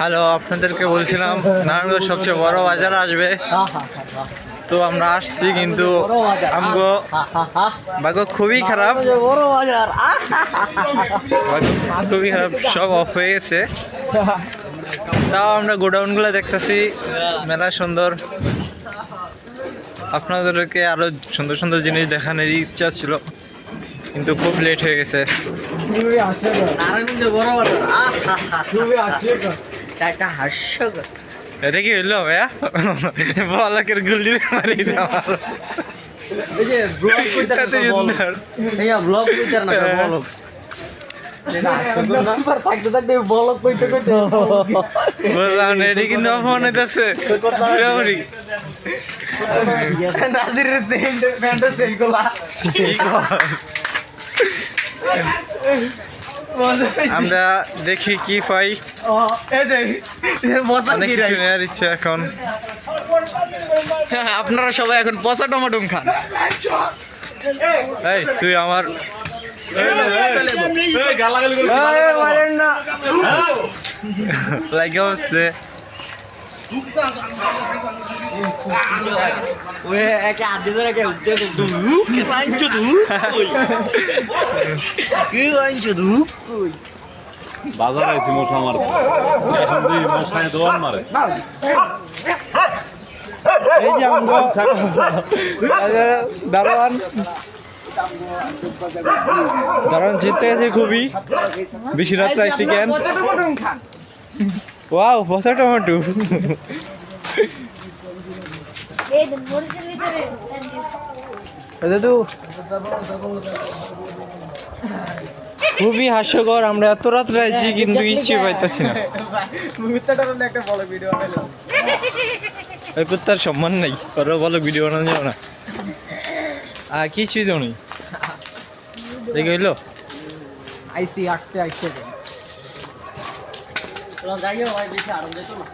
Hello আপনাদেরকে বলছিলাম নারায়ণগঞ্জ সবচেয়ে বড় বাজার আসবে। তো আমরা আসছি কিন্তু আমগো ভাগ্য খুবই খারাপ। খুবই খারাপ সব অফ হয়ে গেছে। তাও আমরা গোডাউনগুলো দেখতেছি মেলা সুন্দর। আপনাদেরকে আরও সুন্দর সুন্দর জিনিস দেখানোর ইচ্ছা ছিল কিন্তু খুব লেট হয়ে গেছে। হাস্যকর একটা হাস্যকর। এটা কি হইল ভাইয়া? বলাকের গুলি মারি আমার। এই আমরা দেখি কি পাই। অনেক কিছু নেওয়ার ইচ্ছা এখন। আপনারা সবাই এখন পচা টমাটম খান। এই তুই আমার লাগে হচ্ছে পাঁচশো দু বাজার আইছি মশা মারতে। এখন দুই মশায় দোয়ার মারে। এই যে আমগো দারোয়ান। দারোয়ান জিততে গেছে খুবই। বেশি রাত্রে আইসি কেন? ওয়াও পচা টমেটো। দাদু। খুবই হাস্যকর আমরা এত রাত আইছি কিন্তু ইচ্ছে পাইতেছি না। কুত্তার সম্মান নাই ওরা বলো ভিডিও বানানো যাবে না। আর কিছুই তো নেই। দেখে হইল? আইসি আটতে আইসি যাইও ভাই বেশি আরাম দিত না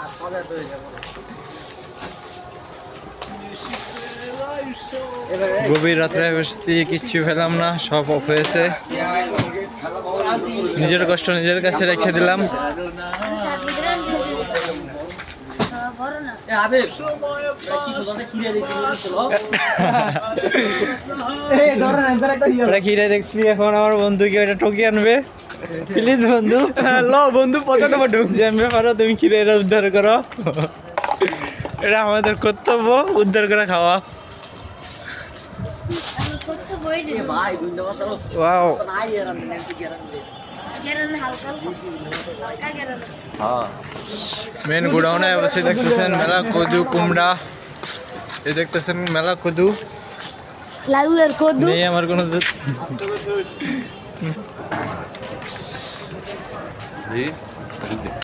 আর পরে তো যাব? গভীর রাত্রে বসতে কিচ্ছু পেলাম না সব অফ হয়েছে। নিজের কষ্ট নিজের কাছে রেখে দিলাম। খিরে দেখছি এখন আমার বন্ধুকে আনবে। প্লিজ বন্ধু। ল বন্ধু জানবে পারো তুমি খিরে এটা উদ্ধার করো। এটা আমাদের কর্তব্য উদ্ধার করে খাওয়া। हाँ। मेन गुड़ाउन है वैसे देखते हैं मेला कोदू कुमड़ा। ये देखते हैं मेला कोदू। कोदू। नहीं हमारे को जी।